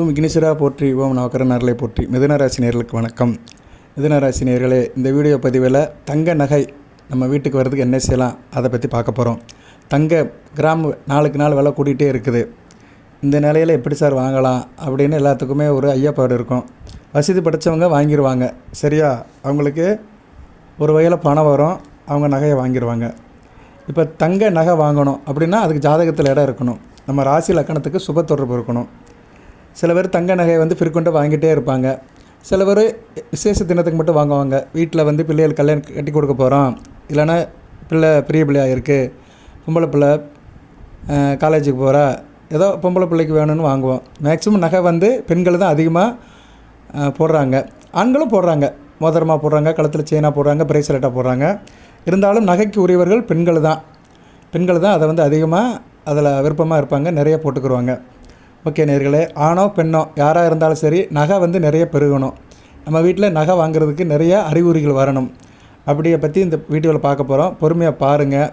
ஓம் விக்னேஸ்வரா போற்றி ஓம் நவக்கரநர்களை போற்றி. மிதனராசி நேர்களுக்கு வணக்கம். மிதனராசி நேர்களே இந்த வீடியோ பதிவில் தங்க நகை நம்ம வீட்டுக்கு வர்றதுக்கு என்ன செய்யலாம் அதை பற்றி பார்க்க போகிறோம் தங்க கிராம் நாளுக்கு நாள் விலை கூட்டிகிட்டே இருக்குது. இந்த நிலையில் எப்படி சார் வாங்கலாம் அப்படின்னு எல்லாத்துக்குமே ஒரு ஐயப்பாடு இருக்கும். வசதி படைச்சவங்க வாங்கிடுவாங்க சரியா? அவங்களுக்கு ஒரு வகையில் பணம் வரும் அவங்க நகையை வாங்கிடுவாங்க இப்போ தங்க நகை வாங்கணும் அப்படின்னா அதுக்கு ஜாதகத்தில் இடம் இருக்கணும். நம்ம ராசி லக்கணத்துக்கு சுப தொடர்பு இருக்கணும். சில பேர் தங்க நகையை வந்து பிற்கொண்டு வாங்கிட்டே இருப்பாங்க. சில பேர் விசேஷ தினத்துக்கு மட்டும் வாங்குவாங்க. வீட்டில் வந்து பிள்ளைகள் கல்யாணம் கட்டி கொடுக்க போகிறோம் இல்லைன்னா பிள்ளை பெரிய பிள்ளையாக இருக்குது பொம்பளை பிள்ளை காலேஜுக்கு போகிறா ஏதோ பொம்பளை பிள்ளைக்கு வேணும்னு வாங்குவோம். மேக்ஸிமம் நகை வந்து பெண்கள் தான் அதிகமாக போடுறாங்க. ஆண்களும் போடுறாங்க. மோதிரமாக போடுறாங்க கழுத்தில் செயினாக போடுறாங்க பிரேஸ்லெட்டாக போடுறாங்க. இருந்தாலும் நகைக்கு உரியவர்கள் பெண்கள் தான். பெண்கள் தான் அதை வந்து அதிகமாக அதில் விருப்பமாக இருப்பாங்க. நிறைய போட்டுக்குருவாங்க. ஓகே நேர்களே ஆணோ பெண்ணோ யாராக இருந்தாலும் சரி நகை வந்து நிறைய பெருகணும். நம்ம வீட்டில் நகை வாங்குறதுக்கு நிறைய அறிகுறிகள் வரணும். அப்படியை பற்றி இந்த வீடியோவில் பார்க்க போகிறோம். பொறுமையாக பாருங்கள்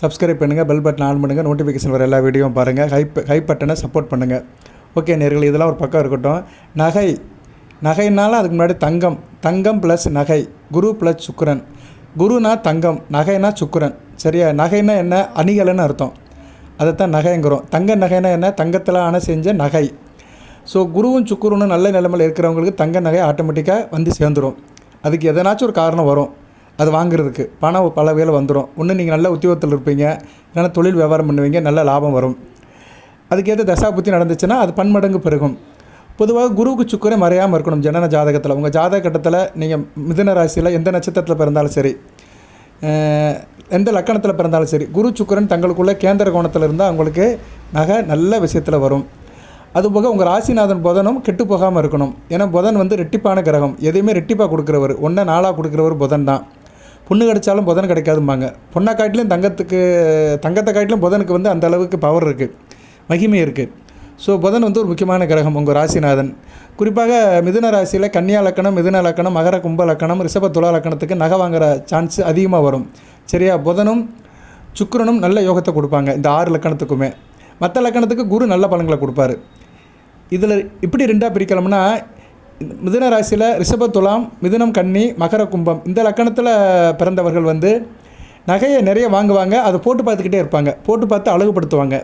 சப்ஸ்கிரைப் பண்ணுங்கள் பெல் பட்டன் ஆன் பண்ணுங்கள் நோட்டிஃபிகேஷன் வர எல்லா வீடியோவும் பாருங்கள் ஹை ஹை பட்டனை சப்போர்ட் பண்ணுங்கள் ஓகே நேர்கள் இதெல்லாம் ஒரு பக்கம் இருக்கட்டும். நகை நகைனால அதுக்கு முன்னாடி தங்கம். தங்கம் ப்ளஸ் நகை. குரு ப்ளஸ் சுக்கரன். குருனா தங்கம் நகைனா சுக்கரன். சரியா? நகைனா என்ன? அணிகலன்னு அர்த்தம். அதைத்தான் நகைங்கிறோம். தங்க நகைனா என்ன? தங்கத்தில் ஆன செஞ்ச நகை. ஸோ குருவும் சுக்குருன்னு நல்ல நிலைமையில் இருக்கிறவங்களுக்கு தங்க நகை ஆட்டோமேட்டிக்காக வந்து சேர்ந்துடும் அதுக்கு எதனாச்சும் ஒரு காரணம் வரும். அது வாங்குறதுக்கு. பணம் பல வகையில் வந்துடும் ஒன்று நீங்கள் நல்ல உத்தியோகத்தில் இருப்பீங்க. இல்லைன்னா தொழில் வியாபாரம் பண்ணுவீங்க. நல்ல லாபம் வரும். அதுக்கேற்ற தசாபுத்தி நடந்துச்சுன்னா அது பன்மடங்கு பெருகும். பொதுவாக குருவுக்கு சுக்கரே மறையாமல் இருக்கணும் ஜனன ஜாதகத்தில். உங்கள் ஜாதக கட்டத்தில் நீங்கள் மிதன ராசியில் எந்த நட்சத்திரத்தில் பிறந்தாலும் சரி. எந்த லக்கணத்தில் பிறந்தாலும் சரி குரு சுக்கரன் தங்களுக்குள்ளே கேந்திர கோணத்தில் இருந்தால் அவங்களுக்கு நகை நல்ல விஷயத்தில் வரும். அதுபோக உங்கள் ராசிநாதன் புதனும் கெட்டு போகாமல் இருக்கணும். ஏன்னா புதன் வந்து ரெட்டிப்பான கிரகம். எதையுமே ரெட்டிப்பாக கொடுக்குறவர் ஒன்றை நாளாக கொடுக்குறவர் புதன் தான். பொண்ணு கிடைச்சாலும் புதன் கிடைக்காதும்பாங்க. பொண்ணை காட்டிலும் தங்கத்துக்கு தங்கத்தை காட்டிலும் புதனுக்கு வந்து அந்த அளவுக்கு பவர் இருக்குது மகிமை இருக்குது ஸோ புதன் வந்து ஒரு முக்கியமான கிரகம் உங்கள் ராசிநாதன். குறிப்பாக மிதுன ராசியில் கன்னியா லக்கணம் மிதுன லக்கணம் மகர கும்ப லக்கணம் ரிஷப துலா லக்கணத்துக்கு நகை வாங்குற சான்ஸ் அதிகமாக வரும். சரியா? புதனும் சுக்கரனும் நல்ல யோகத்தை கொடுப்பாங்க இந்த ஆறு லக்கணத்துக்குமே. மற்ற லக்கணத்துக்கு குரு நல்ல பலன்களை கொடுப்பாரு. இதில் இப்படி ரெண்டாக பிரிக்கலாம்னா மிதுன ராசியில் ரிஷப துலாம் மிதுனம் கன்னி மகர கும்பம் இந்த லக்கணத்தில் பிறந்தவர்கள் வந்து நகையை நிறைய வாங்குவாங்க அதை போட்டு பார்த்துக்கிட்டே இருப்பாங்க. போட்டு பார்த்து அழகுபடுத்துவாங்க.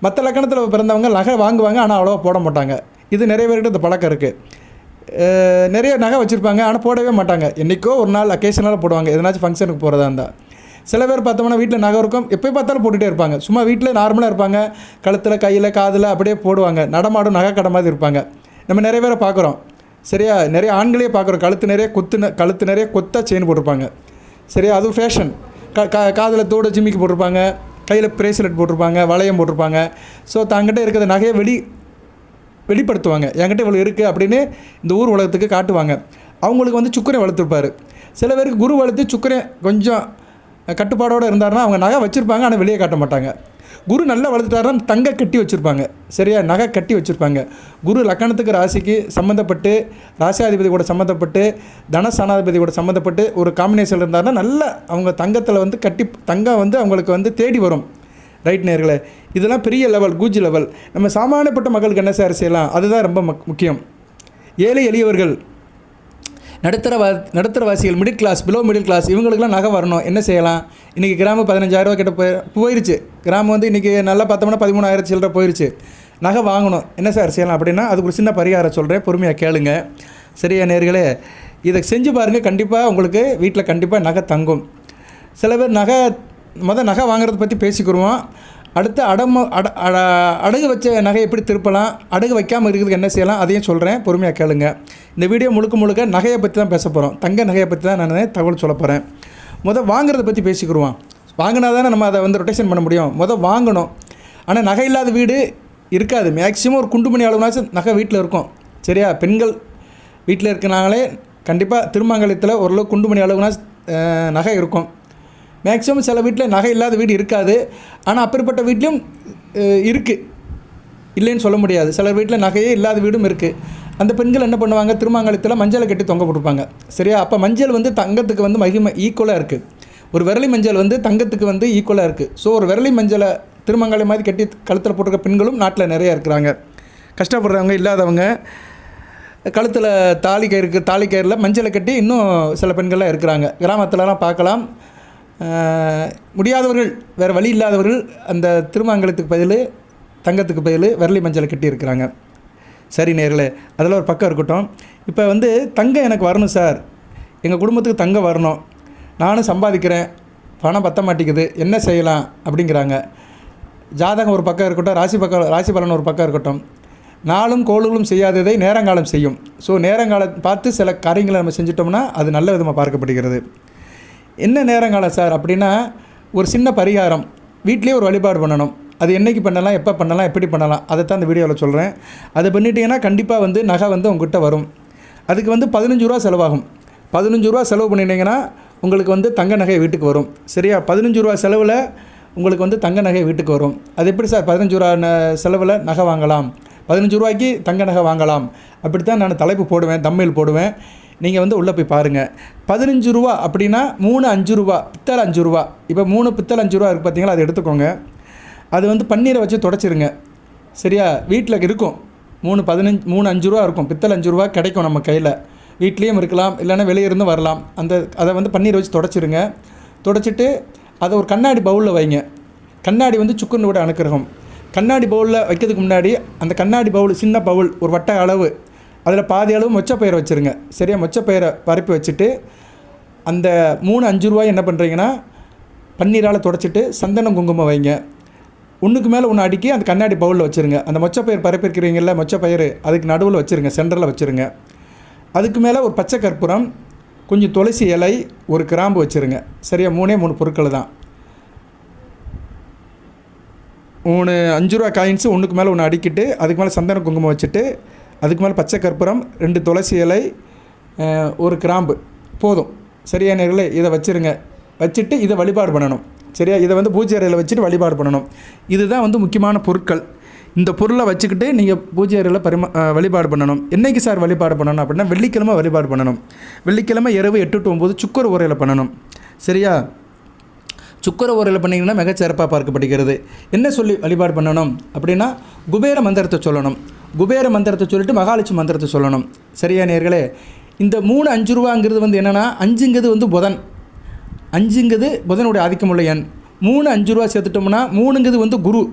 மற்ற லக்கணத்தில் பிறந்தவங்க நகை வாங்குவாங்க ஆனால் அவ்வளோவா போட மாட்டாங்க. இது நிறைய பேர்கிட்ட இந்த பழக்கம் இருக்குது நிறைய நகை வச்சுருப்பாங்க ஆனால் போடவே மாட்டாங்க. என்றைக்கோ ஒரு நாள் அக்கேஷனால் போடுவாங்க. எதனாச்சும் ஃபங்க்ஷனுக்கு போகிறதா இருந்தால் சில பேர் பார்த்தோம்னா வீட்டில் நகை இருக்கும் எப்போ பார்த்தாலும் போட்டுகிட்டே இருப்பாங்க. சும்மா வீட்டில் நார்மலாக இருப்பாங்க. கழுத்தில் கையில் காதில் அப்படியே போடுவாங்க. நடமாடும் நகை கடை மாதிரி இருப்பாங்க. நம்ம நிறைய பேரை பார்க்குறோம். சரியா? நிறைய ஆண்களே பார்க்குறோம். கழுத்து நிறைய கொத்து ந- கழுத்து நிறைய கொத்தாக செயின் போட்டிருப்பாங்க. சரியா? அதுவும் ஃபேஷன் க கா காதில் தோடு ஜிம்மிக்கு போட்டிருப்பாங்க. கையில் பிரேஸ்லெட் போட்டிருப்பாங்க வளையம் போட்டிருப்பாங்க. ஸோ தங்கிட்ட இருக்கிற நகையை வெளி வெளிப்படுத்துவாங்க. என்கிட்ட இவ்வளோ இருக்குது அப்படின்னு இந்த ஊர் உலகத்துக்கு காட்டுவாங்க. அவங்களுக்கு வந்து சுக்கரை வளர்த்துருப்பார். சில பேருக்கு குரு வளர்த்து சுக்கரை கொஞ்சம் கட்டுப்பாடோடு இருந்தாருன்னா அவங்க நகை வச்சுருப்பாங்க ஆனால் வெளியே காட்ட மாட்டாங்க. குரு நல்லா வளர்த்துட்டாருன்னா தங்க கட்டி வச்சுருப்பாங்க. சரியா? நகை கட்டி வச்சுருப்பாங்க. குரு லக்கணத்துக்கு ராசிக்கு சம்மந்தப்பட்டு ராசியாதிபதி கூட சம்மந்தப்பட்டு தனசனாதிபதி கூட சம்மந்தப்பட்டு ஒரு காம்பினேஷன் இருந்தாருன்னா நல்ல அவங்க தங்கத்தில் வந்து கட்டி தங்கம் வந்து அவங்களுக்கு வந்து தேடி வரும். ரைட் நேர்களை? இதெல்லாம் பெரிய லெவல் கூஜ் லெவல் நம்ம சாமானியப்பட்ட மக்களுக்கு என்ன சார் செய்யலாம்? அதுதான் ரொம்ப மக் முக்கியம். ஏழை எளியவர்கள் நடுத்தர வா நடுத்தர வாசிகள் middle class below middle class இவங்களுக்குலாம் நகை வரணும். என்ன செய்யலாம்? இன்றைக்கி கிராமம் பதினஞ்சாயிரரூவா கிட்ட போய் போயிருச்சு. கிராமம் வந்து இன்றைக்கி நல்லா பார்த்தோம்னா பதிமூணாயிரம் சில்லற போயிருச்சு. நகை வாங்கணும். என்ன சார் செய்யலாம் அப்படின்னா அதுக்கு ஒரு சின்ன பரிகாரம் சொல்கிறேன் பொறுமையாக கேளுங்க. சரியா நேர்களே? இதை செஞ்சு பாருங்கள் கண்டிப்பாக உங்களுக்கு வீட்டில் கண்டிப்பாக நகை தங்கும். சில பேர் நகை மொதல் நகை வாங்குறத பற்றி பேசிக்கிடுவோம் அடுத்து அடம அட அட- அடகு வச்ச நகை எப்படி திருப்பலாம்? அடகு வைக்காமல் இருக்கிறதுக்கு என்ன செய்யலாம்? அதையும் சொல்கிறேன் பொறுமையாக கேளுங்க. இந்த வீடியோ முழுக்க முழுக்க நகையை பற்றி தான் பேச போகிறோம் தங்க நகையை பற்றி தான் நான் தகவல் சொல்ல போகிறேன் முதல் வாங்குறத பற்றி பேசிக்கிடுவோம் வாங்கினா தானே நம்ம அதை வந்து ரொட்டேஷன் பண்ண முடியும். முதல் வாங்கணும். ஆனால் நகை இல்லாத வீடு இருக்காது. மேக்ஸிமம் ஒரு குண்டுமணி அளவுனாச்சும் நகை வீட்டில் இருக்கும். சரியா? பெண்கள் வீட்டில் இருக்கிறனாலே கண்டிப்பாக திருமங்கலத்தில் ஓரளவு குண்டுமணி அளவுனா நகை இருக்கும். மேக்ஸிமம் சில வீட்டில் நகை இல்லாத வீடு இருக்காது. ஆனால் அப்பேற்பட்ட வீட்லேயும் இருக்குது இல்லைன்னு சொல்ல முடியாது. சில வீட்டில் நகையே இல்லாத வீடும் இருக்குது அந்த பெண்கள் என்ன பண்ணுவாங்க? திருமாங்கலத்தில் மஞ்சளை கட்டி தொங்க போட்டிருப்பாங்க சரியா? அப்போ மஞ்சள் வந்து தங்கத்துக்கு வந்து மகிமை ஈக்குவலாக இருக்குது ஒரு விரலி மஞ்சள் வந்து தங்கத்துக்கு வந்து ஈக்குவலாக இருக்குது ஸோ ஒரு விரலி மஞ்சளை திருமங்கலை மாதிரி கட்டி கழுத்தில் போட்டிருக்க பெண்களும் நாட்டில் நிறையா இருக்கிறாங்க. கஷ்டப்படுறவங்க இல்லாதவங்க கழுத்தில் தாலி கயிறு தாலி கயிறில் மஞ்சளை கட்டி இன்னும் சில பெண்கள்லாம் இருக்கிறாங்க. கிராமத்துலலாம் பார்க்கலாம். முடியாதவர்கள் வேறு வழி இல்லாதவர்கள் அந்த திருமாங்கலத்துக்கு பதில் தங்கத்துக்கு பதில் விரலி மஞ்சளை கட்டி இருக்கிறாங்க சரி நேர்களே அதில் ஒரு பக்கம் இருக்கட்டும். இப்போ வந்து தங்கம் எனக்கு வரணும் சார். எங்கள் குடும்பத்துக்கு தங்கம் வரணும். நானும் சம்பாதிக்கிறேன். பணம் பத்த மாட்டேங்குது. என்ன செய்யலாம்? அப்படிங்கிறாங்க. ஜாதகம் ஒரு பக்கம் இருக்கட்டும். ராசி பக்கம் ராசி பலன் ஒரு பக்கம் இருக்கட்டும். நாளும் கோளுகளும் செய்யாததை நேரங்காலம் செய்யும். ஸோ நேரங்காலம் பார்த்து சில காரியங்களை நம்ம செஞ்சிட்டோம்னா அது நல்ல விதமாக பார்க்கப்படுகிறது. என்ன நேரங்காலம் சார் அப்படின்னா ஒரு சின்ன பரிகாரம். வீட்லேயே ஒரு வழிபாடு பண்ணணும். அது என்னைக்கு பண்ணலாம் எப்போ பண்ணலாம் எப்படி பண்ணலாம் அதை தான் இந்த வீடியோவில் சொல்கிறேன் அதை பண்ணிட்டீங்கன்னா கண்டிப்பாக வந்து நகை வந்து உங்ககிட்ட வரும். அதுக்கு வந்து பதினஞ்சு ரூபா செலவாகும். பதினஞ்சு ரூபா செலவு பண்ணிட்டீங்கன்னா உங்களுக்கு வந்து தங்க நகை வீட்டுக்கு வரும். சரியா? பதினஞ்சு ரூபா செலவில் உங்களுக்கு வந்து தங்க நகை வீட்டுக்கு வரும். அது எப்படி சார்? பதினஞ்சு ரூபா செலவில் நகை வாங்கலாம். பதினஞ்சு ரூபாய்க்கு தங்க நகை வாங்கலாம். அப்படி தான் நான் தலைப்பு போடுவேன் தம்மையில் போடுவேன். நீங்கள் வந்து உள்ளே போய் பாருங்கள் பதினஞ்சு ரூபா அப்படின்னா மூணு அஞ்சு ரூபா பித்தளை அஞ்சு ரூபா. இப்போ மூணு பித்தளை அஞ்சு ரூபா இருக்குது பார்த்தீங்களா அதை எடுத்துக்கோங்க. அது வந்து பன்னீரை வச்சு தொடச்சிருங்க. சரியா? வீட்டில் இருக்கும். மூணு பதினஞ்சு மூணு அஞ்சு ரூபா இருக்கும். பித்தளை அஞ்சு ரூபா கிடைக்கும் நம்ம கையில். வீட்லேயும் இருக்கலாம் இல்லைன்னா வெளியே இருந்து வரலாம். அந்த அதை வந்து பன்னீர் வச்சு தொடச்சிருங்க. தொடச்சிட்டு அதை ஒரு கண்ணாடி பவுலில் வைங்க. கண்ணாடி வந்து சுக்குன்னு விட அனுக்கிரகம். கண்ணாடி பவுலில் வைக்கிறதுக்கு முன்னாடி அந்த கண்ணாடி பவுல் சின்ன பவுல் ஒரு வட்ட அளவு அதில் பாதி அளவு மொச்சப்பயிரை வச்சுருங்க. சரியா? மொச்சப்பயிரை பரப்பி வச்சுட்டு அந்த மூணு அஞ்சு ரூபாய் என்ன பண்ணுறீங்கன்னா பன்னீரால் தொடச்சிட்டு சந்தனம் குங்குமம் வைங்க. ஒன்றுக்கு மேலே ஒன்று அடுக்கி அந்த கண்ணாடி பவுலில் வச்சுருங்க. அந்த மொச்சப்பயிர் பரப்பிருக்கிறீங்கள மொச்சப்பயிர் அதுக்கு நடுவில் வச்சுருங்க சென்டரில் வச்சுருங்க. அதுக்கு மேலே ஒரு பச்சை கற்பூரம் கொஞ்சம் துளசி இலை ஒரு கிராம்பு வச்சுருங்க. சரியா? மூணே மூணு பொருட்கள் தான். மூணு அஞ்சு ரூபா காயின்ஸு ஒன்றுக்கு மேலே ஒன்று அடிக்கிட்டு அதுக்கு மேலே சந்தன குங்குமம் வச்சுட்டு அதுக்கு மேலே பச்சை கற்பூரம் ரெண்டு துளசி இலை ஒரு கிராம்பு. போதும். சரியா நேர்களே? இதை வச்சுருங்க. வச்சுட்டு இதை வழிபாடு பண்ணணும். சரியா? இதை வந்து பூஜை அறையில் வச்சுட்டு வழிபாடு பண்ணணும். இதுதான் வந்து முக்கியமான பொருட்கள். இந்த பொருளை வச்சுக்கிட்டு நீங்கள் பூஜை அறையில் பரிமா வழிபாடு பண்ணணும். என்றைக்கு சார் வழிபாடு பண்ணணும் அப்படின்னா வெள்ளிக்கிழமை வழிபாடு பண்ணணும். வெள்ளிக்கிழமை இரவு எட்டு டு ஒம்பது சுக்கர் உரையில் பண்ணணும். சரியா? சுக்கர உரையில் பண்ணிங்கன்னா மிகச்சிறப்பாக பார்க்கப்படுகிறது. என்ன சொல்லி வழிபாடு பண்ணணும் அப்படின்னா குபேர மந்திரத்தை சொல்லணும். குபேர மந்திரத்தை சொல்லிட்டு மகாலட்சுமி மந்திரத்தை சொல்லணும். சரியா நேர்களே? இந்த மூணு அஞ்சு ரூபாங்கிறது வந்து என்னென்னா அஞ்சுங்கிறது வந்து புதன். அஞ்சுங்கிறது புதனுடைய ஆதிக்கமுள்ள எண். மூணு அஞ்சு ரூபா சேர்த்துட்டோம்னா மூணுங்கிறது வந்து குரு.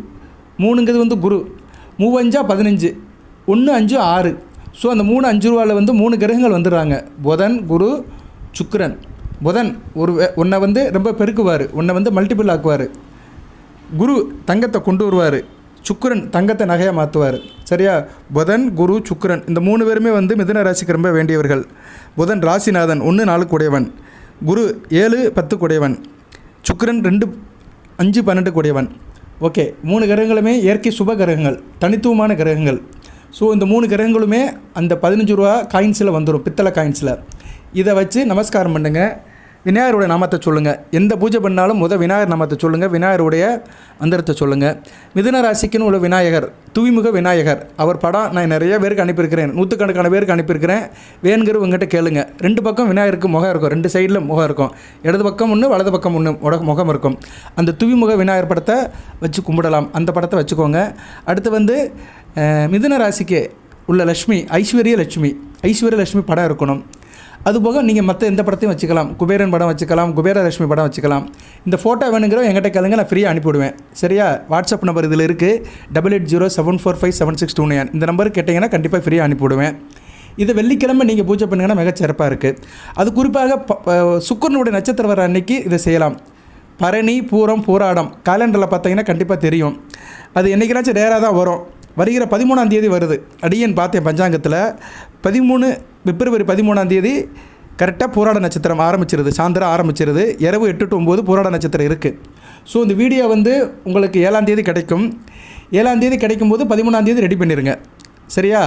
மூணுங்கிறது வந்து குரு. மூவஞ்சா பதினஞ்சு. ஒன்று அஞ்சு ஆறு. ஸோ அந்த மூணு அஞ்சு ரூபாவில் வந்து மூணு கிரகங்கள் வந்துடுறாங்க. புதன் குரு சுக்கரன். புதன் ஒரு வே- உன்னை வந்து ரொம்ப பெருக்குவார். உன்னை வந்து மல்டிபிள் ஆக்குவார். குரு தங்கத்தை கொண்டு வருவார். சுக்கரன் தங்கத்தை நகையாக மாற்றுவார் சரியா? புதன் குரு சுக்கரன் இந்த மூணு பேருமே வந்து மிதுன ராசிக்கு ரொம்ப வேண்டியவர்கள். புதன் ராசிநாதன் ஒன்று நாலு கூடையவன். குரு ஏழு பத்து கூடையவன். சுக்கரன் ரெண்டு அஞ்சு பன்னெண்டு கூடையவன். ஓகே மூணு கிரகங்களுமே இயற்கை சுப கிரகங்கள் தனித்துவமான கிரகங்கள். ஸோ இந்த மூணு கிரகங்களுமே அந்த பதினஞ்சு ரூபா காயின்ஸில் வந்துடும் பித்தளை காயின்ஸில் இதை வச்சு நமஸ்காரம் பண்ணுங்கள் விநாயகருடைய நாமத்தை சொல்லுங்கள் எந்த பூஜை பண்ணாலும் முத விநாயகர் நாமத்தை சொல்லுங்கள் விநாயகருடைய மந்திரத்தை சொல்லுங்கள் மிதுன ராசிக்குன்னு உள்ள விநாயகர் தூய்முக விநாயகர் அவர் படம் நான் நிறைய பேருக்கு அனுப்பியிருக்கிறேன். நூற்றுக்கணக்கான பேருக்கு அனுப்பியிருக்கிறேன். வேணுங்கிற உங்ககிட்ட கேளுங்க. ரெண்டு பக்கம் விநாயகருக்கு முகம் இருக்கும். ரெண்டு சைடில் முகம் இருக்கும். இடது பக்கம் ஒன்று வலது பக்கம் ஒன்று முகம் இருக்கும். அந்த தூய்முக விநாயகர் படத்தை வச்சு கும்பிடலாம். அந்த படத்தை வச்சுக்கோங்க. அடுத்து வந்து மிதுன ராசிக்கு உள்ள லட்சுமி ஐஸ்வர்ய லட்சுமி. ஐஸ்வர்ய லட்சுமி படம் இருக்கணும். அதுபோக நீங்கள் மற்ற எந்த படத்தையும் வச்சுக்கலாம். குபேரன் படம் வச்சுக்கலாம் குபேரலட்சுமி படம் வச்சுக்கலாம். இந்த ஃபோட்டோ வேணுங்கிறவங்க எங்கிட்ட கேளுங்க நான் ஃப்ரீயாக அனுப்பிவிடுவேன் சரியா? வாட்ஸ்அப் நம்பர் இதில் இருக்குது double eight zero seven four five seven six two nine இந்த நம்பருக்கு கேட்டிங்கன்னா கண்டிப்பாக ஃப்ரீயாக அனுப்பிவிடுவேன் இது வெள்ளிக்கிழமை நீங்கள் பூஜை பண்ணுங்கன்னா மிகச்சிறப்பாக இருக்குது அது குறிப்பாக ப- நட்சத்திரம் வர அன்னைக்கு இதை செய்யலாம். பரணி பூரம் பூராடம். காலண்டரில் பார்த்தீங்கன்னா கண்டிப்பாக தெரியும். அது என்றைக்கினாச்சும் ரேராக தான் வரும். வருகிற பதிமூணாம் தேதி வருது. அடியன் பார்த்தேன் பஞ்சாங்கத்தில். பதிமூணு பிப்ரவரி பதிமூணாம் தேதி கரெக்டாக போராட நட்சத்திரம் ஆரம்பிச்சிருது. சாயந்தரம் ஆரம்பிச்சிருது. இரவு எட்டு டு ஒம்பது போராட நட்சத்திரம் இருக்குது ஸோ இந்த வீடியோ வந்து உங்களுக்கு ஏழாம் தேதி கிடைக்கும். ஏழாம் தேதி கிடைக்கும்போது பதிமூணாம் தேதி ரெடி பண்ணிடுங்க சரியா?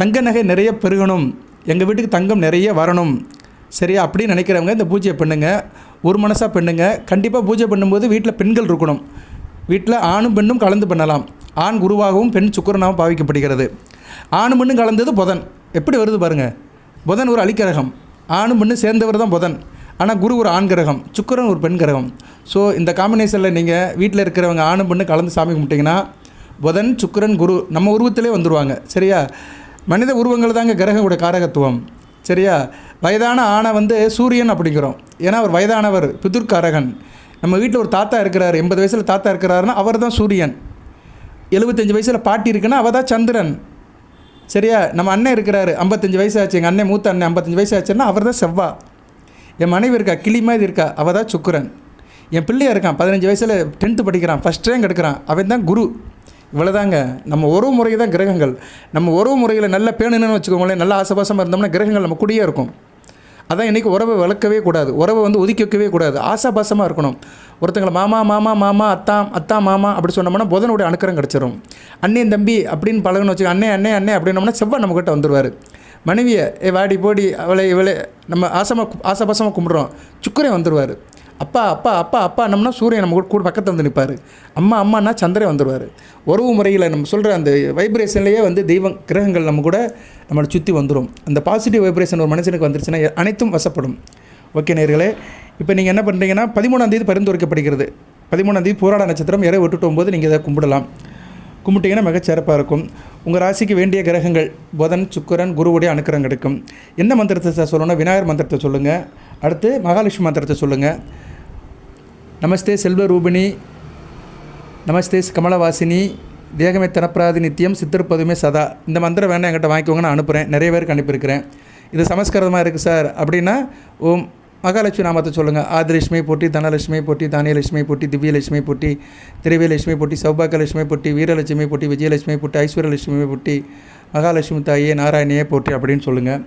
தங்க நகை நிறைய பெருகணும். எங்கள் வீட்டுக்கு தங்கம் நிறைய வரணும். சரியா? அப்படின்னு நினைக்கிறவங்க இந்த பூஜையை பண்ணுங்கள் ஒரு மனசாக பண்ணுங்க. கண்டிப்பாக பூஜை பண்ணும்போது வீட்டில் பெண்கள் இருக்கணும். வீட்டில் ஆணும் பெண்ணும் கலந்து பண்ணலாம். ஆண் குருவாகவும் பெண் சுக்கிரனாகவும் பாவிக்கப்படுகிறது. ஆணும் பெண்ணும் கலந்தது புதன். எப்படி வருது பாருங்கள் புதன் ஒரு அலிக்கிரகம் ஆணும் பெண்ணு சேர்ந்தவர் தான் புதன். ஆனால் குரு ஒரு ஆண் கிரகம் சுக்கிரன் ஒரு பெண் கிரகம். ஸோ இந்த காம்பினேஷனில் நீங்கள் வீட்டில் இருக்கிறவங்க ஆணும் பெண்ணு கலந்து சாமி கும்பிட்டிங்கன்னா புதன் சுக்கிரன் குரு நம்ம உருவத்திலே வந்துடுவாங்க சரியா? மனித உருவங்கள் தாங்க கிரகங்களுடைய காரகத்துவம். சரியா? வயதான ஆணை வந்து சூரியன் அப்படிங்கிறோம். ஏன்னா அவர் வயதானவர் பிதுர்காரகன். நம்ம வீட்டில் ஒரு தாத்தா இருக்கிறார் எண்பது வயசில் தாத்தா இருக்கிறாருன்னா அவர் தான் சூரியன். எழுபத்தஞ்சு வயசில் பாட்டி இருக்குன்னா அவள் தான் சந்திரன். சரியா? நம்ம அண்ணன் இருக்கிறாரு ஐம்பத்தஞ்சு வயசு ஆச்சு எங்கள் அண்ணன் மூத்த அண்ணன் ஐம்பத்தஞ்சு வயசு ஆச்சுன்னா அவர் தான் செவ்வா. என் மனைவி இருக்கா கிளி மாதிரி இருக்கா அவள் தான் சுக்கிரன். என் பிள்ளையா இருக்கான் பதினஞ்சு வயசில் டென்த்து படிக்கிறான் ஃபஸ்ட் ரேங்க் எடுக்கிறான் அவன் தான் குரு. இவ்வளோதாங்க நம்ம உறவு முறை தான் கிரகங்கள். நம்ம உறவு முறையில் நல்ல பேணுன்னு வச்சுக்கோங்களேன் நல்ல ஆசபாசமாக இருந்தோம்னா கிரகங்கள் நம்ம கூடயே இருக்கும். அதான் இன்றைக்கி உறவை வளர்க்கவே கூடாது. உறவை வந்து ஒதுக்கி வைக்கவே கூடாது. ஆசாபாசமாக இருக்கணும். ஒருத்தங்களை மாமா மாமா மாமா அத்தா அத்தா மாமா அப்படி சொன்னோம்னா புதனுடைய அணுக்கரம் கிடச்சிரும். அண்ணன் தம்பி அப்படின்னு பழகணும் வச்சுக்கோ அண்ணே அண்ணே அண்ணே அப்படின்னோம்னா செவ்வாய் நம்மக்கிட்ட வந்துடுவார் மனைவியை ஏ வாடி போடி அவளை இவளை நம்ம ஆசமாக ஆசபாசமாக கும்பிட்றோம். சுக்கரே வந்துடுவார் அப்பா அப்பா அப்பா அப்பா நம்மனா சூரியன் நம்ம கூட- கூட பக்கத்தில் வந்து நிற்பார் அம்மா அம்மானா சந்திரன் வந்துடுவார் உறவு முறையில் நம்ம சொல்கிற அந்த வைப்ரேஷன்லேயே வந்து தெய்வம் கிரகங்கள் நம்ம கூட நம்மளை சுற்றி வந்துடும் அந்த பாசிட்டிவ் வைப்ரேஷன் ஒரு மனுஷனுக்கு வந்துருச்சுன்னா அனைத்தும் வசப்படும். ஓகே நேர்களே இப்போ நீங்கள் என்ன பண்ணுறீங்கன்னா பதிமூணாந்தேதி பரிந்துரைக்கப்படுகிறது. பதிமூணாந்தேதி போராட நட்சத்திரம் இறை விட்டுட்டும்போது நீங்கள் இதை கும்பிடலாம். கும்பிட்டீங்கன்னா மிகச்சிறப்பாக இருக்கும். உங்கள் ராசிக்கு வேண்டிய கிரகங்கள் புதன் சுக்கரன் குருவுடைய அனுக்கிரம் கிடைக்கும். என்ன மந்திரத்தை சார் சொல்லணும் விநாயகர் மந்திரத்தை சொல்லுங்கள் அடுத்து மகாலட்சுமி மந்திரத்தை சொல்லுங்கள் நமஸ்தே செல்வ ரூபிணி நமஸ்தே கமலவாசினி தேகமே தனப்பிராதி நித்தியம் சித்திருப்பதுமே சதா. இந்த மந்திரம் வேணால் என்கிட்ட வாங்கிக்கோங்க நான் அனுப்புகிறேன் நிறைய பேருக்கு அனுப்பியிருக்கிறேன். இது சமஸ்கிருதமாக இருக்குது சார். அப்படின்னா ஓம் மகாலட்சுமி நாமத்தை சொல்லுங்கள் ஆதிலட்சுமி போட்டி தனலட்சுமி போட்டி தானியலட்சுமி போட்டி திவ்யலட்சுமி போட்டி திரவியலட்சுமி போட்டி சௌபாகலட்சுமி போட்டி வீரலட்சுமி போட்டி விஜயலட்சுமி போட்டி ஐஸ்வர்யலட்சுமி போட்டி மகாலட்சுமி தாயே நாராயணியே போட்டி அப்படின்னு சொல்லுங்கள்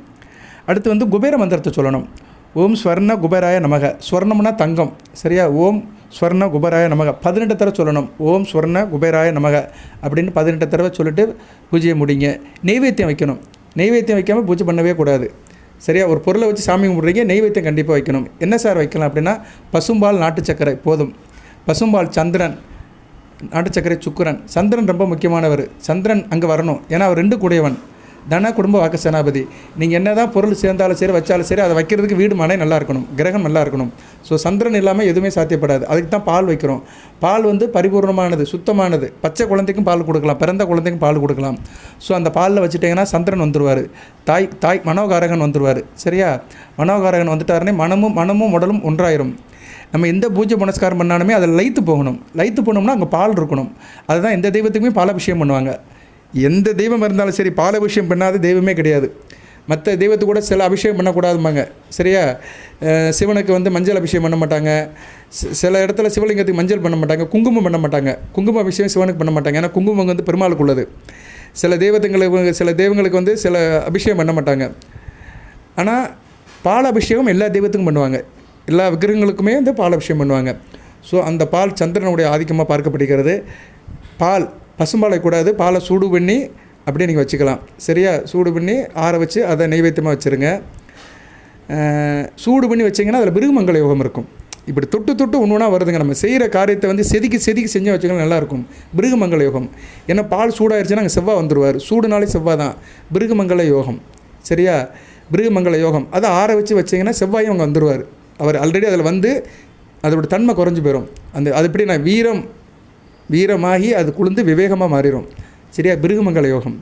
அடுத்து வந்து குபேர மந்திரத்தை சொல்லணும். ஓம் ஸ்வர்ண குபேராய நமக. ஸ்வர்ணம்னா தங்கம். சரியா? ஓம் ஸ்வர்ண குபேராய நமக. பதினெட்டு தடவை சொல்லணும். ஓம் ஸ்வர்ண குபேராய நமக அப்படின்னு பதினெட்டு தடவை சொல்லிட்டு பூஜையை முடிங்க. நெய்வேத்தியம் வைக்கணும். நெய்வேத்தியம் வைக்காமல் பூஜை பண்ணவே கூடாது. சரியா? ஒரு பொருளை வச்சு சாமி கும்பிட்றீங்க நெய் வைத்தியம் கண்டிப்பாக வைக்கணும். என்ன சார் வைக்கலாம் அப்படின்னா பசும்பால் நாட்டு சர்க்கரை போதும். பசும்பால் சந்திரன் நாட்டு சர்க்கரை சுக்கிரன். சந்திரன் ரொம்ப முக்கியமானவர். சந்திரன் அங்கே வரணும். ஏன்னா அவர் ரெண்டு கூடையவன். தன குடும்ப வாக்கு சேனாபதி. நீங்கள் என்ன தான் பொருள் சேர்ந்தாலும் சரி வச்சாலும் சரி அதை வைக்கிறதுக்கு வீடு மனை நல்லா இருக்கணும் கிரகம் நல்லா இருக்கணும். ஸோ சந்திரன் இல்லாமல் எதுவுமே சாத்தியப்படாது. அதுக்கு தான் பால் வைக்கிறோம். பால் வந்து பரிபூர்ணமானது சுத்தமானது. பச்சை குழந்தைக்கும் பால் கொடுக்கலாம் பிறந்த குழந்தைக்கும் பால் கொடுக்கலாம். ஸோ அந்த பாலில் வச்சுட்டிங்கன்னா சந்திரன் வந்துடுவார் தாய் தாய் மனோகாரகன் வந்துடுவார் சரியா? மனோகாரகன் வந்துட்டாருனே மனமும் மனமும் உடலும் ஒன்றாயிரும். நம்ம எந்த பூஜை புனஸ்காரம் பண்ணாலுமே அதில் லைத்து போகணும். லைத்து போனோம்னா அங்கே பால் இருக்கணும். அதுதான் எந்த தெய்வத்துக்குமே பாலாபிஷேகம் பண்ணுவாங்க. எந்த தெய்வம் இருந்தாலும் சரி பால் அபிஷேகம் பண்ணாத தெய்வமே கிடையாது. மற்ற தெய்வத்து கூட சில அபிஷேகம் பண்ணக்கூடாதும்பாங்க. சரியா? சிவனுக்கு வந்து மஞ்சள் அபிஷேகம் பண்ண மாட்டாங்க. சில இடத்துல சிவலிங்கத்துக்கு மஞ்சள் பண்ண மாட்டாங்க குங்குமம் பண்ண மாட்டாங்க. குங்கும அபிஷேகம் சிவனுக்கு பண்ண மாட்டாங்க. ஏன்னா குங்குமம் வந்து பெருமாளுக்கு உள்ளது. சில தெய்வத்துங்களுக்கு சில தெய்வங்களுக்கு வந்து சில அபிஷேகம் பண்ண மாட்டாங்க. ஆனால் பால் அபிஷேகம் எல்லா தெய்வத்துக்கும் பண்ணுவாங்க. எல்லா விக்கிரகங்களுக்குமே வந்து பால் அபிஷேகம் பண்ணுவாங்க. ஸோ அந்த பால் சந்திரனுடைய ஆதிக்கமாக பார்க்கப்படுகிறது. பால் பசும்பாலை கூடாது பாலை சூடு பண்ணி அப்படியே நீங்கள் வச்சுக்கலாம். சரியா? சூடு பண்ணி ஆற வச்சு அதை நெய்வேத்தியமாக வச்சுருங்க. சூடு பண்ணி வச்சிங்கன்னா அதில் மிருகமங்கல யோகம் இருக்கும். இப்படி தொட்டு தொட்டு ஒன்று ஒன்றா வருதுங்க. நம்ம செய்கிற காரியத்தை வந்து செதுக்கி செதுக்கி செஞ்சு வச்சுக்கலாம் நல்லாயிருக்கும். பிருகுமங்கல யோகம். ஏன்னா பால் சூடாயிருச்சுன்னா அங்கே செவ்வாய் வந்துடுவார் சூடுனாலே செவ்வாய் தான். பிருகுமங்கல யோகம். சரியா? பிருகுமங்கல யோகம். அதை ஆற வச்சு வச்சிங்கன்னா செவ்வாயும் அங்கே வந்துடுவார் அவர் ஆல்ரெடி அதில் வந்து அதோட தன்மை குறைஞ்சி போயிடும் அந்த அது எப்படி நான் வீரம் வீரமாகி அது குளிர்ந்து விவேகமாக மாறிடும் சரியா? பிருகுமங்கல யோகம்.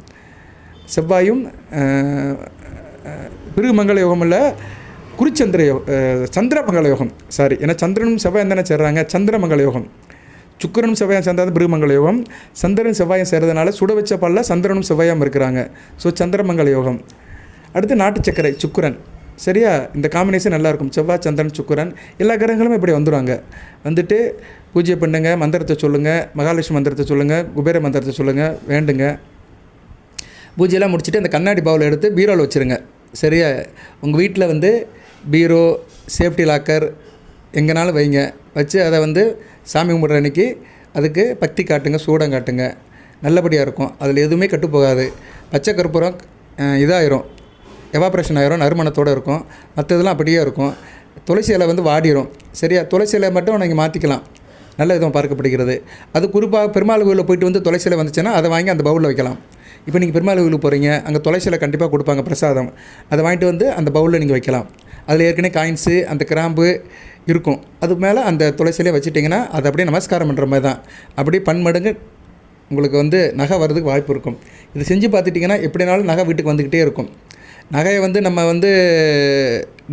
செவ்வாயும் பிருகுமங்கள பிருகுமங்கல யோகம் இல்லை குருச்சந்திர யோ சந்திரமங்கள சந்திரமங்கல யோகம். சாரி ஏன்னா சந்திரனும் செவ்வாயும் தானே சேர்றாங்க. சந்திரமங்கல யோகம். சுக்கரனும் செவ்வாயம் சேர்ந்தாது பிருகுமங்கல யோகம். சந்திரன் செவ்வாயும் சேர்றதுனால சுட வச்ச பல்ல சந்திரனும் செவ்வாயம் இருக்கிறாங்க. ஸோ சந்திரமங்கல யோகம். அடுத்து நாட்டு சர்க்கரை சுக்கிரன். சரியா? இந்த காம்பினேஷன் நல்லாயிருக்கும் செவ்வாய் சந்திரன் சுக்கரன் எல்லா கிரகங்களும் இப்படி வந்துடுவாங்க வந்துட்டு பூஜை பண்ணுங்கள் மந்திரத்தை சொல்லுங்கள் மகாலட்சுமி மந்திரத்தை சொல்லுங்கள் குபேர மந்திரத்தை சொல்லுங்கள் வேண்டுங்க. பூஜையெல்லாம் முடிச்சுட்டு அந்த கண்ணாடி பவுல் எடுத்து பீரோவில் வச்சுருங்க. சரியா? உங்கள் வீட்டில் வந்து பீரோ சேஃப்டி லாக்கர் எங்கேனாலும் வைங்க. வச்சு அதை வந்து சாமி கும்பிட்ற அன்னைக்கு அதுக்கு பக்தி காட்டுங்க சூடம் காட்டுங்க. நல்லபடியாக இருக்கும். அதில் எதுவுமே கெட்டு போகாது. பச்சை கற்பூரம் அஹ், இதாயிரும். எவாப்ரேஷன் ஆயிரும் நறுமணத்தோடு இருக்கும். மற்றதெல்லாம் அப்படியே இருக்கும். துளசி இலை வந்து வாடிரும். சரியா? துளசி இலை மட்டும் நீங்கள் மாற்றிக்கலாம் நல்ல விதம் பார்க்கப்படுகிறது. அது குறிப்பாக பெருமாள் கோயிலில் போயிட்டு வந்து துளசி இலை வந்துச்சுன்னா அதை வாங்கி அந்த பவுலில் வைக்கலாம். இப்போ நீங்கள் பெருமாள் கோயிலுக்கு போகிறீங்க அங்கே துளசி இலை கண்டிப்பாக கொடுப்பாங்க பிரசாதம். அதை வாங்கிட்டு வந்து அந்த பவுலில் நீங்கள் வைக்கலாம். அதில் ஏற்கனவே காயின்ஸு அந்த கிராம்பு இருக்கும். அது மேலே அந்த துளசியிலே வச்சுட்டிங்கன்னா அதை அப்படியே நமஸ்காரம் பண்ணுற மாதிரி தான். அப்படியே பன்மடங்கு உங்களுக்கு வந்து நகை வர்றதுக்கு வாய்ப்பு இருக்கும். இது செஞ்சு பார்த்துட்டிங்கன்னா எப்படினாலும் நகை வீட்டுக்கு வந்துக்கிட்டே இருக்கும். நகையை வந்து நம்ம வந்து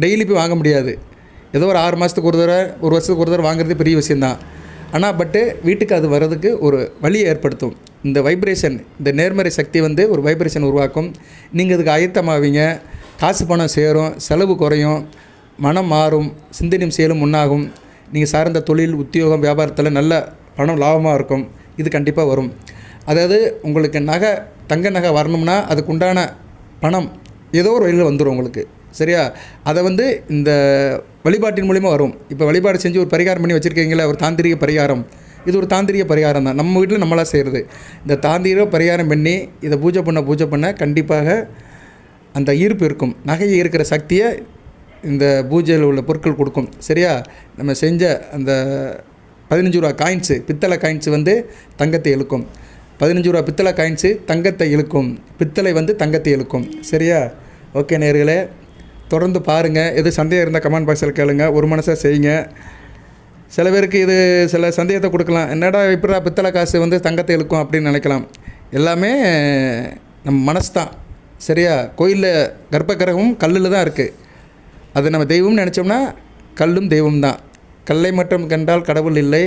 டெய்லி போய் வாங்க முடியாது. ஏதோ ஒரு ஆறு மாதத்துக்கு ஒரு தடவை ஒரு வருஷத்துக்கு ஒரு தடவை வாங்குறது பெரிய விஷயந்தான் ஆனால் பட்டு வீட்டுக்கு அது வர்றதுக்கு ஒரு வழியை ஏற்படுத்தும். இந்த வைப்ரேஷன் இந்த நேர்மறை சக்தி வந்து ஒரு வைப்ரேஷன் உருவாக்கும். நீங்கள் அதுக்கு ஆயத்தமாவீங்க. காசு பணம் சேரும் செலவு குறையும் மனம் மாறும் சிந்தனையும் செயலும் முன்னாகும் நீங்கள் சார்ந்த தொழில் உத்தியோகம் வியாபாரத்தில் நல்ல பணம் லாபமாக இருக்கும். இது கண்டிப்பாக வரும். அதாவது உங்களுக்கு நகை தங்க நகை வரணும்னா அதுக்கு உண்டான பணம் ஏதோ ஒரு வழியில் வந்துடும் உங்களுக்கு. சரியா? அதை வந்து இந்த வழிபாட்டின் மூலிமா வரும். இப்போ வழிபாடு செஞ்சு ஒரு பரிகாரம் பண்ணி வச்சுருக்கீங்களா ஒரு தாந்திரிக பரிகாரம். இது ஒரு தாந்திரிக பரிகாரம் தான். நம்ம வீட்டில் நம்மளாக செய்கிறது இந்த தாந்திரிக பரிகாரம் பண்ணி இதை பூஜை பண்ண பூஜை பண்ண கண்டிப்பாக அந்த ஈர்ப்பு இருக்கும். நகையை இருக்கிற சக்தியை இந்த பூஜையில் உள்ள பொருட்கள் கொடுக்கும். சரியா? நம்ம செஞ்ச அந்த பதினஞ்சு ரூபா காயின்ஸு பித்தளை காயின்ஸு வந்து தங்கத்தை இழுக்கும். பதினஞ்சு ரூபா பித்தளை காயின்ஸு தங்கத்தை இழுக்கும். பித்தளை வந்து தங்கத்தை இழுக்கும். சரியா? ஓகே நேர்களே தொடர்ந்து பாருங்கள் எது சந்தேகம் இருந்தால் கமெண்ட் பாக்ஸில் கேளுங்க. ஒரு மனசாக செய்யுங்க. சில பேருக்கு இது சில சந்தேகத்தை கொடுக்கலாம். என்னடா இப்படா பித்தளை காசு வந்து தங்கத்தை இழுக்கும் அப்படின்னு நினைக்கலாம். எல்லாமே நம்ம மனசு தான் சரியா? கோயிலில் கர்ப்ப கிரகமும் கல்லில் தான் இருக்குது அது நம்ம தெய்வம்னு நினச்சோம்னா கல்லும் தெய்வம் தான் கல்லை மட்டும் கண்டால் கடவுள் இல்லை.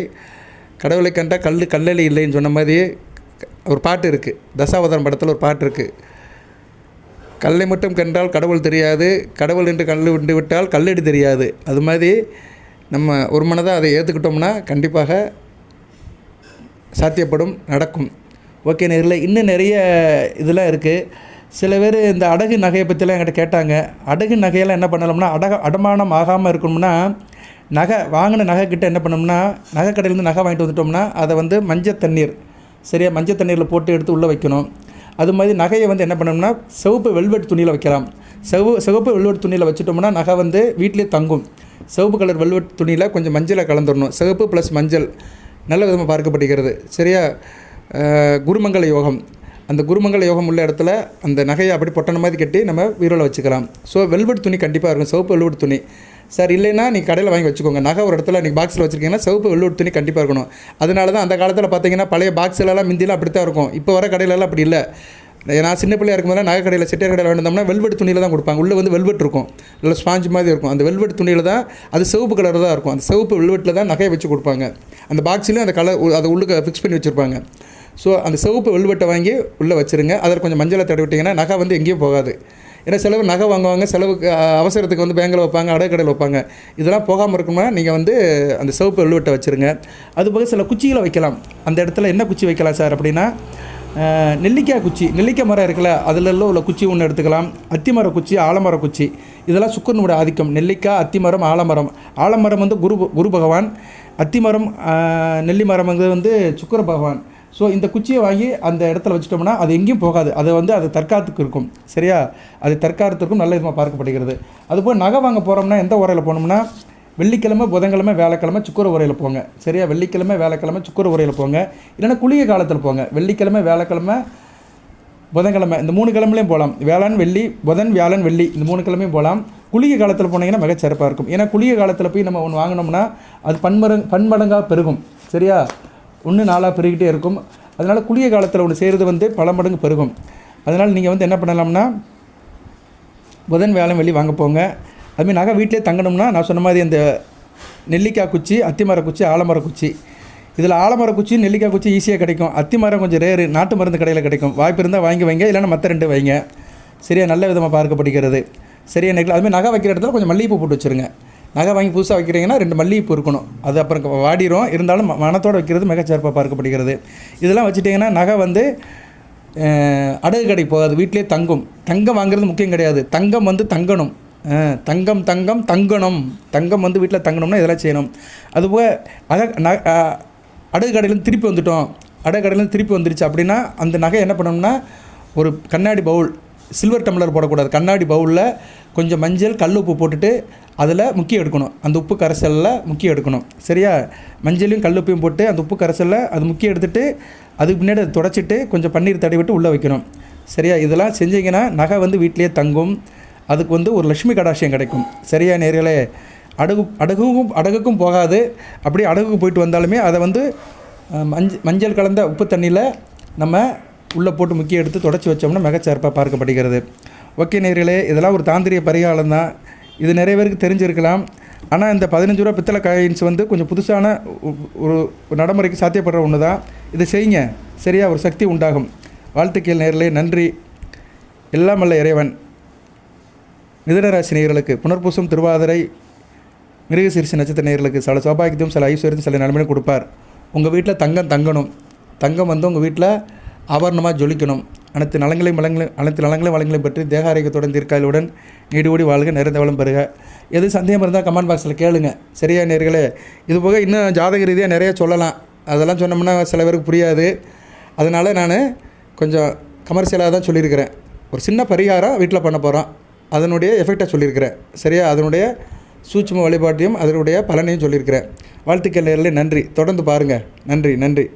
கடவுளை கண்டால் கல் கல்லலி இல்லைன்னு சொன்ன மாதிரி ஒரு பாட்டு இருக்குது தசாவதாரம் படத்தில் ஒரு பாட்டு இருக்குது கல்லை மட்டும் கண்டால் கடவுள் தெரியாது. கடவுள் என்று கல் விட்டு விட்டால் கல்லடி தெரியாது. அது மாதிரி நம்ம ஒரு மனதாக அதை ஏற்றுக்கிட்டோம்னா கண்டிப்பாக சாத்தியப்படும் நடக்கும். ஓகே நேரில் இன்னும் நிறைய இதெல்லாம் இருக்குது சில பேர் இந்த அடகு நகையை பற்றிலாம் என்கிட்ட கேட்டாங்க. அடகு நகையெல்லாம் என்ன பண்ணலாம்னா அடக அடமானம் ஆகாமல் இருக்கணும்னா நகை வாங்கின நகை கிட்ட என்ன பண்ணோம்னா நகை கடையிலேருந்து நகை வாங்கிட்டு வந்துட்டோம்னா அதை வந்து மஞ்சள் தண்ணீர் சரியாக மஞ்சள் தண்ணீரில் போட்டு எடுத்து உள்ளே வைக்கணும். அது மாதிரி நகையை வந்து என்ன பண்ணோம்னா சிவப்பு வெல்வெட் துணியில் வைக்கலாம். சிவப்பு சிவப்பு வெல்வெட் துணியில் வச்சுட்டோம்னா நகை வந்து வீட்டிலே தங்கும். சிவப்பு கலர் வெல்வெட் துணியில் கொஞ்சம் மஞ்சளை கலந்துடணும் சிவப்பு ப்ளஸ் மஞ்சள். நல்ல விதமாக பார்க்கப்படுகிறது. சரியா? குருமங்கல யோகம். அந்த குருமங்கல யோகம் உள்ள இடத்துல அந்த நகையை அப்படி பொட்டன மாதிரி கட்டி நம்ம வீரோவில் வச்சுக்கலாம். ஸோ வெல்வெட் துணி கண்டிப்பாக இருக்கும். சிவப்பு வெல்வெட் துணி. சார் இல்லைன்னா நீங்கள் கடையில் வாங்கி வச்சுக்கோங்க. நகை ஒரு இடத்துல நீங்கள் பாக்ஸில் வச்சுருக்கீங்கன்னா சிவப்பு வெள்ளூர் துணி கண்டிப்பாக இருக்கணும். அதனால தான் அந்த காலத்தில் பார்த்தீங்கன்னா பழைய பாக்ஸ்லலாம் மிந்திலாம் அப்படி தான் இருக்கும். இப்போ வர கடையிலலாம் அப்படி இல்லை. நான் சின்ன பிள்ளையாக இருக்கும்போது நகை கடையில் செட்டியார் கடையில் வேணும்னா வெல்வெட் துணியில் தான் கொடுப்பாங்க. உள்ளே வந்து வெல்வெட் இருக்கும். நல்ல ஸ்பாஞ்ச் மாதிரி இருக்கும். அந்த வெல்வெட் துணியில் தான் அது சிவப்பு கலர் தான் இருக்கும். அந்த சிவப்பு வெல்வெட்டில் தான் நகையை வச்சு கொடுப்பாங்க. அந்த பாக்ஸ்லேயும் அந்த கலர் அதை உள்ளுக்கு ஃபிக்ஸ் பண்ணி வச்சுருப்பாங்க. ஸோ அந்த சிவப்பு வெல்வெட்டை வாங்கி உள்ளே வச்சுருங்க. அதில் கொஞ்சம் மஞ்சளை தடவிட்டிங்கன்னா நகை வந்து எங்கேயும் போகாது. ஏன்னா செலவு நகை வாங்குவாங்க செலவுக்கு அவசரத்துக்கு வந்து பேங்கில் வைப்பாங்க அடகு கடையில் வைப்பாங்க. இதெல்லாம் போகாமல் இருக்கணும்னா நீங்கள் வந்து அந்த சிவப்பு வெல்வெட்டை வச்சுருங்க. அது போக சில குச்சிகளை வைக்கலாம். அந்த இடத்துல என்ன குச்சி வைக்கலாம் சார் அப்படின்னா நெல்லிக்காய் குச்சி. நெல்லிக்காய் மரம் இருக்குல்ல அதிலெல்லாம் உள்ள குச்சி ஒன்று எடுத்துக்கலாம். அத்திமர குச்சி ஆலமர குச்சி. இதெல்லாம் சுக்கரனுடைய ஆதிக்கம். நெல்லிக்காய் அத்திமரம் ஆலமரம். ஆலமரம் வந்து குரு குரு பகவான். அத்திமரம் நெல்லி மரம் வந்து வந்து சுக்கர பகவான். ஸோ இந்த குச்சியை வாங்கி அந்த இடத்துல வச்சுட்டோம்னா அது எங்கேயும் போகாது. அது வந்து அது தற்காத்துக்கு இருக்கும். சரியா? அது தற்காத்துக்கும் நல்ல விதமாக பார்க்கப்படுகிறது. அதுபோல் நகை வாங்க போகிறோம்னா எந்த உரையில் போனோம்னா வெள்ளிக்கிழமை புதன்கிழமை வேலைக்கிழமை சுக்கர உரையில் போங்க. சரியா? வெள்ளிக்கிழமை வேலைக்கிழமை சுக்கர உரையில் போங்க. இல்லைன்னா குளிய காலத்தில் போங்க. வெள்ளிக்கிழமை வேலைக்கிழமை புதன்கிழமை இந்த மூணு கிழமையிலையும் போகலாம் வேளாண் வெள்ளி புதன் வியாழன் வெள்ளி இந்த மூணு கிழமையும் போகலாம் குளிய காலத்தில் போனீங்கன்னா மிகச்சிறப்பாக இருக்கும். ஏன்னா குளிய காலத்தில் போய் நம்ம ஒன்று வாங்கினோம்னா அது பன்மடங்கு பன்மடங்காக பெருகும். சரியா? ஒன்று நாளாக பெருகிட்டே இருக்கும். அதனால் குளிய காலத்தில் ஒன்று செய்கிறது வந்து பல மடங்கு பெருகும். அதனால் நீங்கள் வந்து என்ன பண்ணலாம்னா புதன் வேளம் வெளி வாங்க போங்க. அதுமாதிரி நகை வீட்டிலே தங்கணும்னா நான் சொன்ன மாதிரி அந்த நெல்லிக்காய் குச்சி அத்திமர குச்சி ஆலமர குச்சி. இதில் ஆலமர குச்சி நெல்லிக்காய் குச்சி ஈஸியாக கிடைக்கும். அத்திமரம் கொஞ்சம் ரேரு நாட்டு மருந்து கடையில் கிடைக்கும். வாய்ப்பு இருந்தால் வாங்கி வைங்க இல்லைன்னா மற்ற ரெண்டு வைங்க. சரியாக நல்ல விதமாக பார்க்கப்படுகிறது. சரியாக நெக்ல அதுமாதிரி நகை வைக்கிற இடத்துல கொஞ்சம் மல்லிகைப்பூ போட்டு வச்சுருங்க. நகை வாங்கி புதுசாக வைக்கிறீங்கன்னா ரெண்டு மல்லிகைப்பூ இருக்கணும். அது அப்புறம் வாடிடும் வாடிரும். இருந்தாலும் ம- மனத்தோட வைக்கிறது மிகச்சிறப்பாக பார்க்கப்படுகிறது. இதெல்லாம் வச்சுட்டிங்கன்னா நகை வந்து அடகு கடைக்கு போகாது. வீட்டிலே தங்கும். தங்கம் வாங்குறது முக்கியம் கிடையாது. தங்கம் வந்து தங்கணும். தங்கம் தங்கம் தங்கணும். தங்கம் வந்து வீட்டில் தங்கணும்னா இதெல்லாம் செய்யணும். அதுபோக அக ந அடகு கடையிலேருந்து திருப்பி வந்துட்டோம். அடகு கடையிலேருந்து திருப்பி வந்துருச்சு அப்படின்னா அந்த நகை என்ன பண்ணணும்னா ஒரு கண்ணாடி பவுல் சில்வர் டம்ளர் போடக்கூடாது. கண்ணாடி பவுலில் கொஞ்சம் மஞ்சள் கல் உப்பு போட்டுட்டு அதில் முக்கிய எடுக்கணும். அந்த உப்பு கரைசலில் முக்கிய எடுக்கணும். சரியா? மஞ்சளையும் கல் உப்பையும் போட்டு அந்த உப்பு கரைசலில் அது முக்கிய எடுத்துட்டு அதுக்கு பின்னாடி அதை தொடச்சிட்டு கொஞ்சம் பன்னீர் தடவி விட்டு உள்ளே வைக்கணும். சரியா? இதெல்லாம் செஞ்சீங்கன்னா நகை வந்து வீட்டிலேயே தங்கும். அதுக்கு வந்து ஒரு லட்சுமி கடாட்சியம் கிடைக்கும். சரியா நேர்களே? அடகு அடகுக்கும் அடகுக்கும் போகாது. அப்படியே அடகுக்கு போயிட்டு வந்தாலுமே அதை வந்து மஞ்ச மஞ்சள் கலந்த உப்பு தண்ணியில் நம்ம உள்ளே போட்டு முக்கிய எடுத்து தொடச்சி வச்சோம்னா மிகச்சிறப்பாக பார்க்கப்படுகிறது. ஓகே நேர்களே இதெல்லாம் ஒரு தாந்திரிய பரிகாரம் தான். இது நிறைய பேருக்கு தெரிஞ்சிருக்கலாம். ஆனால் இந்த பதினஞ்சு ரூபா பித்தளை காயின்ஸ் வந்து கொஞ்சம் புதுசான ஒரு நடைமுறைக்கு சாத்தியப்படுற ஒன்று தான். இதை செய்யுங்க. சரியா ஒரு சக்தி உண்டாகும். வாழ்த்துக்கள் நேர்களே நன்றி. எல்லாம் அல்ல இறைவன். மிதனராசி நேர்களுக்கு புனர்பூசம் திருவாதிரை மிருகசீரிச நட்சத்திர நேயர்களுக்கு சில சௌபாகியத்தையும் சில ஐஸ்வர்யத்தையும் சில நன்மையும் கொடுப்பார். உங்கள் வீட்டில் தங்கம் தங்கணும். தங்கம் வந்து உங்கள் வீட்டில் ஆபரணமாக ஜொலிக்கணும். அனைத்து நலங்களையும் வளங்களும் அனைத்து நலங்களையும் வளங்களையும் பற்றி தேக ஆரோக்கியத்துடன் தீர்க்காயலுடன் நீடுகூடி வாழ்க நிறைந்த வளம் பெறுக. எது சந்தேகம் இருந்தால் கமெண்ட் பாக்ஸில் கேளுங்க. சரியா நேர்களே? இது போக இன்னும் ஜாதக ரீதியாக நிறைய சொல்லலாம். அதெல்லாம் சொன்னோம்னா சில பேருக்கு புரியாது. அதனால் நான் கொஞ்சம் கமர்ஷியலாக தான் சொல்லியிருக்கிறேன். ஒரு சின்ன பரிகாரம் வீட்டில் பண்ண போகிறோம் அதனுடைய எஃபெக்டாக சொல்லியிருக்கிறேன். சரியா? அதனுடைய சூட்சும வழிபாட்டையும் அதனுடைய பலனையும் சொல்லியிருக்கிறேன். வாழ்த்துக்கள் நன்றி. தொடர்ந்து பாருங்கள் நன்றி நன்றி.